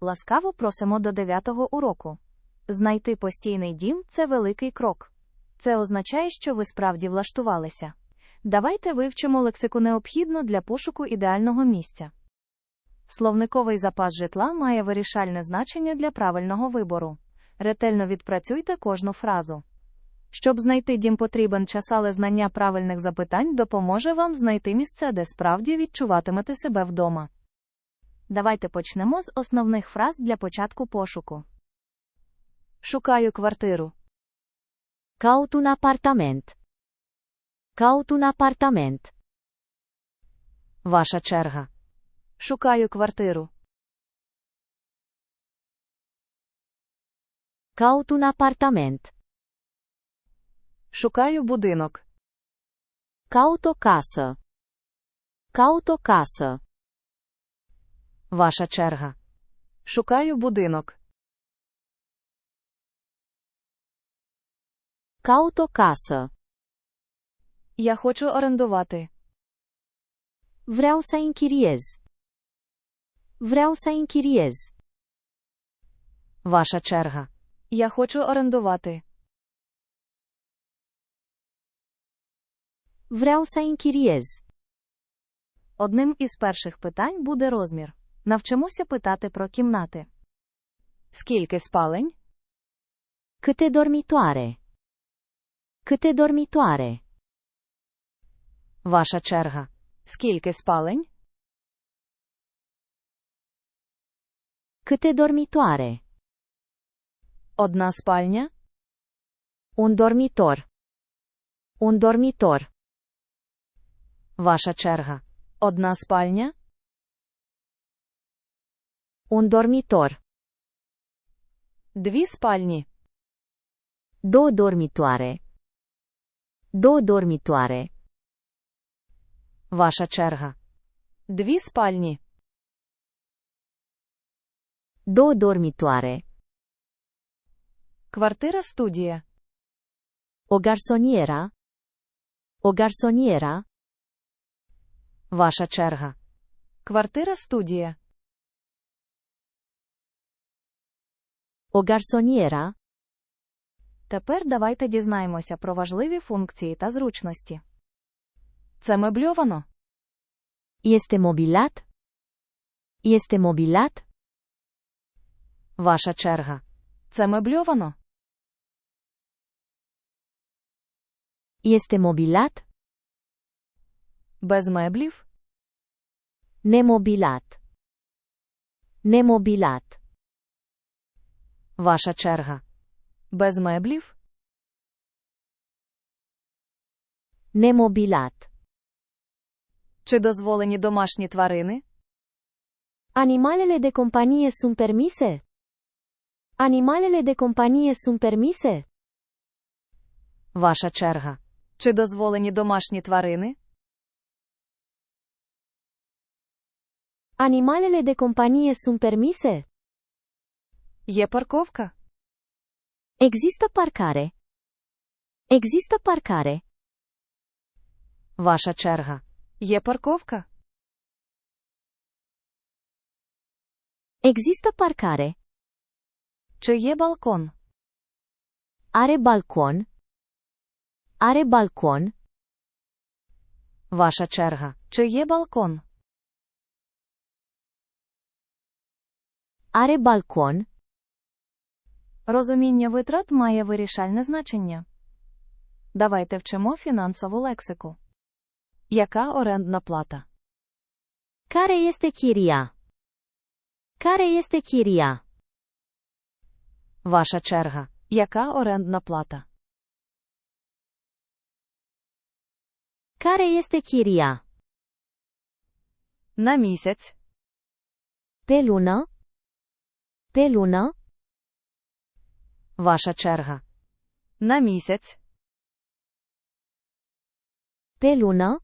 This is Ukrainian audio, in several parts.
Ласкаво просимо до дев'ятого уроку. Знайти постійний дім це великий крок. Це означає, що ви справді влаштувалися. Давайте вивчимо лексику необхідну для пошуку ідеального місця. Словниковий запас житла має вирішальне значення для правильного вибору. Ретельно відпрацюйте кожну фразу. Щоб знайти дім потрібен час, але знання правильних запитань допоможе вам знайти місце, де справді відчуватимете себе вдома. Давайте почнемо з основних фраз для початку пошуку. Шукаю квартиру. Appartament. Caut un appartament. Ваша черга. Шукаю квартиру. Un appartament. Шукаю будинок. Caut o casă. Ваша черга. Шукаю будинок. O casă. Я хочу орендувати. Vreau să închiriez. Vreau să închiriez. Ваша черга. Я хочу орендувати. Vreau să închiriez. Одним із перших питань буде розмір. Навчимося питати про кімнати. Скільки спалень? Câte dormitoare? Câte dormitoare? Ваша черга. Скільки спалень? Câte dormitoare? Одна спальня? Un dormitor. Un dormitor. Ваша черга. Одна спальня? Un dormitor. Дві спальні. Două dormitoare. Două dormitoare. Ваша черга. Дві спальні. Două dormitoare. Квартира студія. O garsoniera. O garsoniera. Ваша черга. Квартира студія. O garsoniera. Тепер давайте дізнаємося про важливі функції та зручності. Це мебльовано. Este mobilat? Este mobilat? Ваша черга. Це мебльовано. Este mobilat? Без меблів. Nemobilat. Nemobilat. Ваша черга. Без меблів. Nemobilat. Чи дозволені домашні тварини? Animalele de companie sunt permise? Animalele de companie sunt permise? Ваша черга. Чи дозволені домашні тварини? Animalele de companie sunt permise? Є парковка. Există parcare. Există parcare. Ваша черга. Є парковка. Există parcare. Чи є балкон? Are balcon. Are balcon. Ваша черга. Чи є балкон? Are balcon. Розуміння витрат має вирішальне значення. Давайте вчимо фінансову лексику. Яка орендна плата? Care este chiria? Care este chiria? Ваша черга. Яка орендна плата? Care este chiria? На місяць. Pe lună? Pe lună? Ваша черга. На місяць. Pe lună?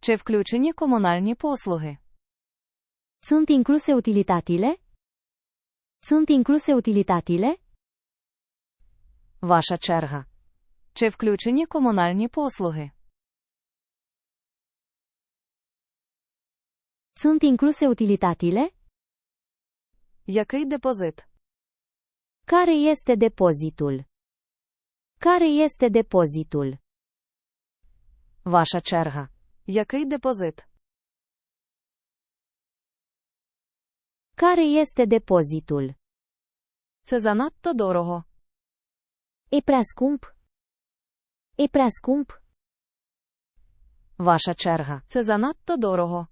Чи включені комунальні послуги? Sunt incluse utilitatile? Sunt incluse utilitatile? Ваша черга. Чи включені комунальні послуги? Sunt incluse utilitatile? Який депозит? Care este depozitul? Care este depozitul? Ваша черга. Який депозит? Care este depozitul? Це занадто дорого. E prea scump? E prea scump? Ваша черга. Це занадто дорого.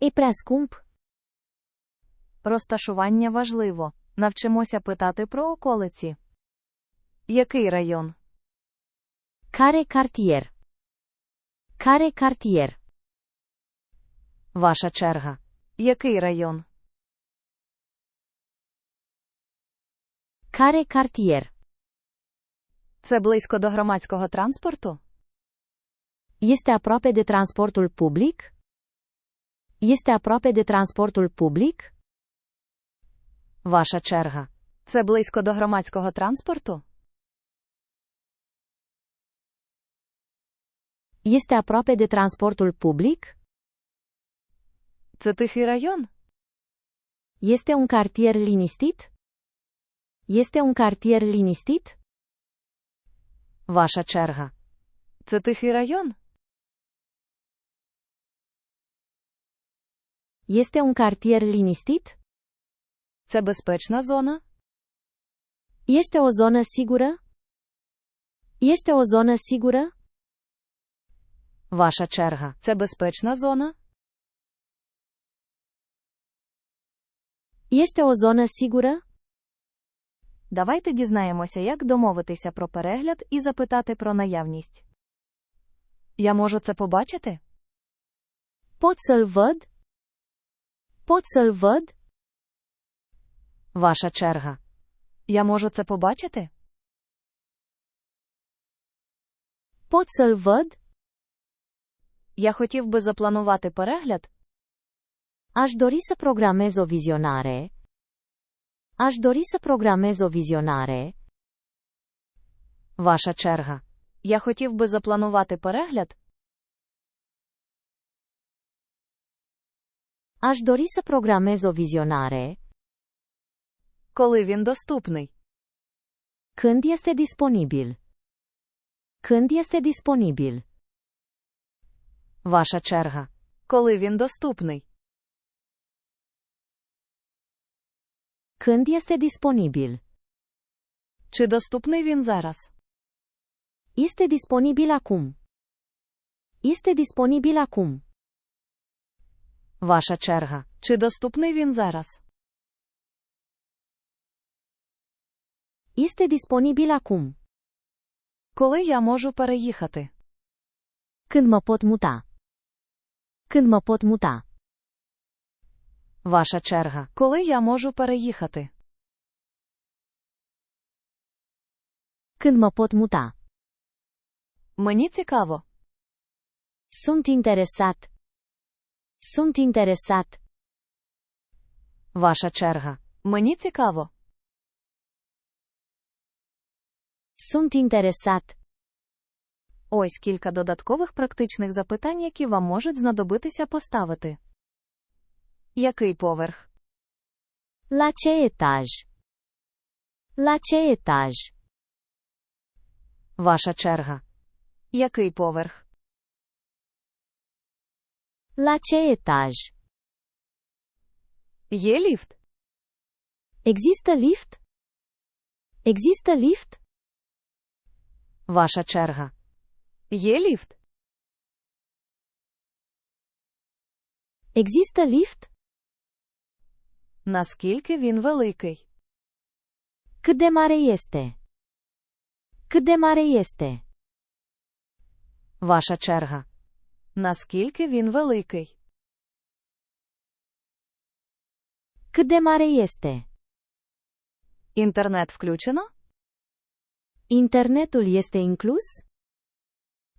E prea scump? Розташування важливо. Навчимося питати про околиці. Який район? Care cartier? Care cartier? Ваша черга. Який район? Care cartier? Це близько до громадського транспорту? Este aproape de transportul public? Este aproape de transportul public? Ваша черга. Це близько до громадського транспорту? Este aproape de transportul public? Це тихий район? Este un cartier liniștit? Este un cartier liniștit? Ваша черга. Це тихий район? Este un cartier liniștit? Це безпечна зона? Este o zonă sigură? Este o zonă sigură? Ваша черга. Це безпечна зона? Este o zonă sigură? Давайте дізнаємося, як домовитися про перегляд і запитати про наявність. Я можу це побачити? Pot să-l văd? Pot să-l văd? Ваша черга. Я можу це побачити? Pot să-l văd? Я хотів би запланувати перегляд. Aș dori să programez o vizionare. Aș dori să programez o vizionare. Ваша черга. Я хотів би запланувати перегляд. Aș dori să programez o vizionare. Коли він доступний? Când este disponibil? Când este disponibil? Ваша черга. Коли він доступний? Când este disponibil? Чи доступний він зараз? Este disponibil acum. Este disponibil acum. Ваша черга. Чи доступний він зараз? Este disponibil acum. Коли я можу переїхати? Când mă pot muta? Când mă pot muta? Ваша черга. Коли я можу переїхати? Când mă pot muta? Мені цікаво. Sunt interesat. Sunt interesat. Ваша черга. Мені цікаво. Sunt interesat. Ось кілька додаткових практичних запитань, які вам можуть знадобитися поставити. Який поверх? La ce etaj? La ce etaj? Ваша черга. Який поверх? La ce etaj? Є ліфт? Există lift? Există lift? Ваша черга. Є ліфт? Există lift? Наскільки він великий? Mare este? Cât de mare este? Ваша черга. Наскільки він великий? De mare este? Інтернет включено? Internetul este inclus?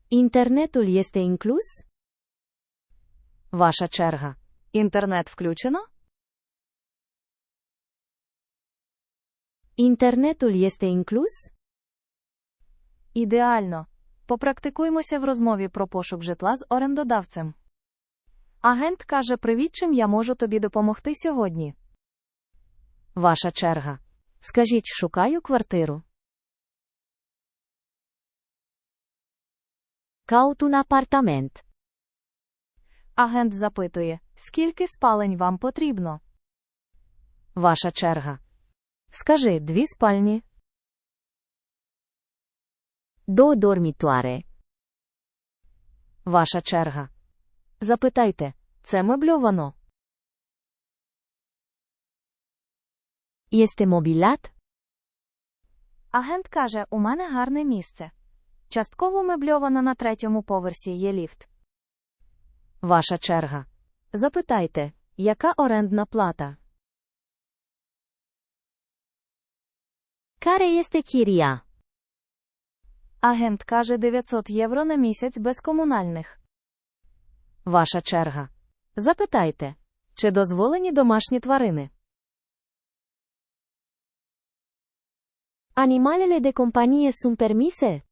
Internetul este inclus? Ваша черга. Інтернет включено? Internetul este inclus? Ідеально. Попрактикуймося в розмові про пошук житла з орендодавцем. Агент каже: Привіт, чим я можу тобі допомогти сьогодні. Ваша черга. Скажіть, шукаю квартиру. Caut un appartament. Агент запитує, скільки спалень вам потрібно. Ваша черга. Скажи, дві спальні. До dormitoare. Ваша черга. Запитайте, це мебльовано? Este mobilat? Агент каже: У мене гарне місце. Частково мебльовано на третьому поверсі є ліфт. Ваша черга. Запитайте, яка орендна плата? Care este chiria? Агент каже 900 євро на місяць без комунальних. Ваша черга. Запитайте, чи дозволені домашні тварини? Animalele de companie sunt permise?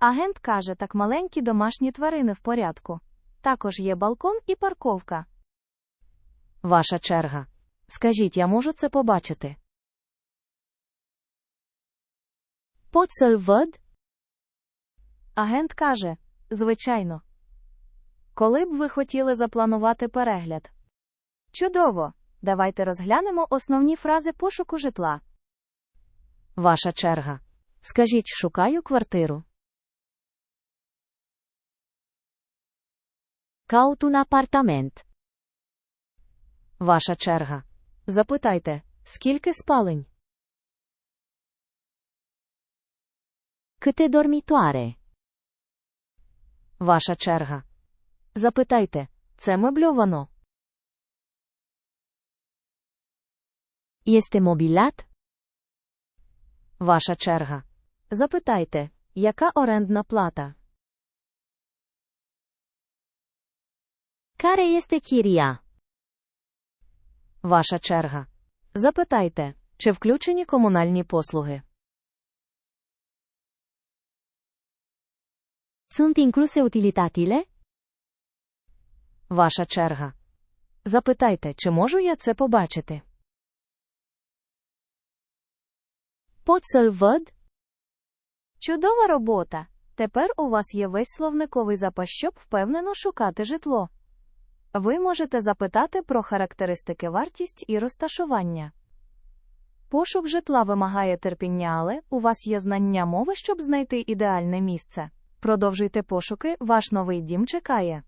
Агент каже, так маленькі домашні тварини в порядку. Також є балкон і парковка. Ваша черга. Скажіть, я можу це побачити? Pot? Агент каже: Звичайно. Коли б ви хотіли запланувати перегляд? Чудово! Давайте розглянемо основні фрази пошуку житла. Ваша черга. Скажіть, шукаю квартиру. Caut un appartament. Ваша черга. Запитайте, скільки спалень? Câte dormitoare? Ваша черга. Запитайте, це мебльовано? Este mobilat? Ваша черга. Запитайте, яка орендна плата? Care este chiria? Ваша черга. Запитайте, чи включені комунальні послуги? Sunt incluse utilitatile? Ваша черга. Запитайте, чи можу я це побачити? Pot să-l văd? Чудова робота! Тепер у вас є весь словниковий запас, щоб впевнено шукати житло. Ви можете запитати про характеристики вартість і розташування. Пошук житла вимагає терпіння, але у вас є знання мови, щоб знайти ідеальне місце. Продовжуйте пошуки, ваш новий дім чекає.